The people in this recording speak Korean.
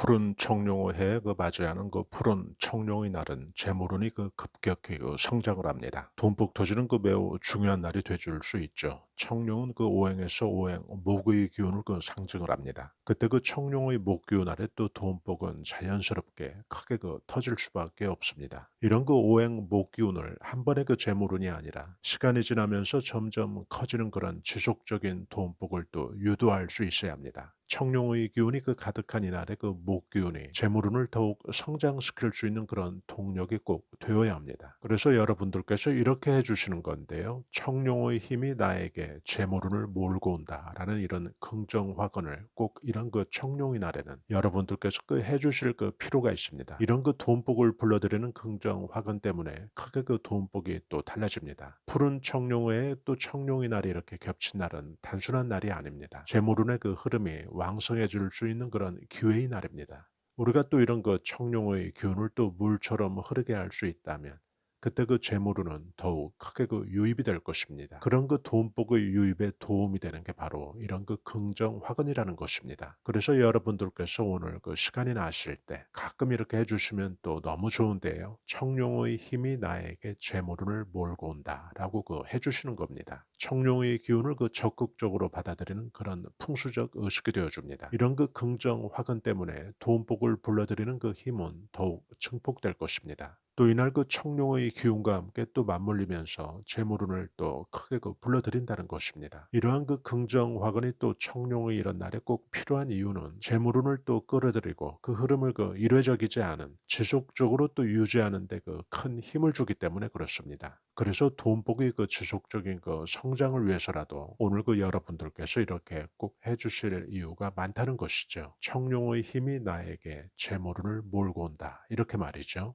푸른 청룡의 그 맞이하는 그 푸른 청룡의 날은 재물운이 그 급격히 그 성장을 합니다. 돈복 터지는 그 매우 중요한 날이 되줄 수 있죠. 청룡은 그 오행에서 오행 목의 기운을 그 상징을 합니다. 그때 그 청룡의 목 기운 아래 또 돈복은 자연스럽게 크게 그 터질 수밖에 없습니다. 이런 그 오행 목 기운을 한 번의 그 재물운이 아니라 시간이 지나면서 점점 커지는 그런 지속적인 돈복을 또 유도할 수 있어야 합니다. 청룡의 기운이 그 가득한 이날의 그 목 기운이 재물운을 더욱 성장시킬 수 있는 그런 동력이 꼭 되어야 합니다. 그래서 여러분들께서 이렇게 해주시는 건데요. 청룡의 힘이 나에게 재물운을 몰고 온다라는 이런 긍정 화건을 꼭 이런 그 청룡의 날에는 여러분들께서 그 해주실 그 필요가 있습니다. 이런 그 돈복을 불러들이는 긍정 화건 때문에 크게 그 돈복이 또 달라집니다. 푸른 청룡의 또 청룡의 날이 이렇게 겹친 날은 단순한 날이 아닙니다. 재물운의 그 흐름이 왕성해 질 수 있는 그런 기회의 날입니다. 우리가 또 이런 그 청룡의 기운을 또 물처럼 흐르게 할 수 있다면 그때 그 재물운은 더욱 크게 그 유입이 될 것입니다. 그런 그 돈복의 유입에 도움이 되는 게 바로 이런 그 긍정 화근이라는 것입니다. 그래서 여러분들께서 오늘 그 시간이 나실 때 가끔 이렇게 해주시면 또 너무 좋은데요. 청룡의 힘이 나에게 재물운을 몰고 온다라고 그 해주시는 겁니다. 청룡의 기운을 그 적극적으로 받아들이는 그런 풍수적 의식이 되어줍니다. 이런 그 긍정 화근 때문에 돈복을 불러들이는 그 힘은 더욱 증폭될 것입니다. 또 이날 그 청룡의 기운과 함께 또 맞물리면서 재물운을 또 크게 그 불러들인다는 것입니다. 이러한 그 긍정 화근이 또 청룡의 이런 날에 꼭 필요한 이유는 재물운을 또 끌어들이고 그 흐름을 그 일회적이지 않은 지속적으로 또 유지하는데 그 큰 힘을 주기 때문에 그렇습니다. 그래서 돈복의 그 지속적인 그 성장을 위해서라도 오늘 그 여러분들께서 이렇게 꼭 해주실 이유가 많다는 것이죠. 청룡의 힘이 나에게 재물운을 몰고 온다. 이렇게 말이죠.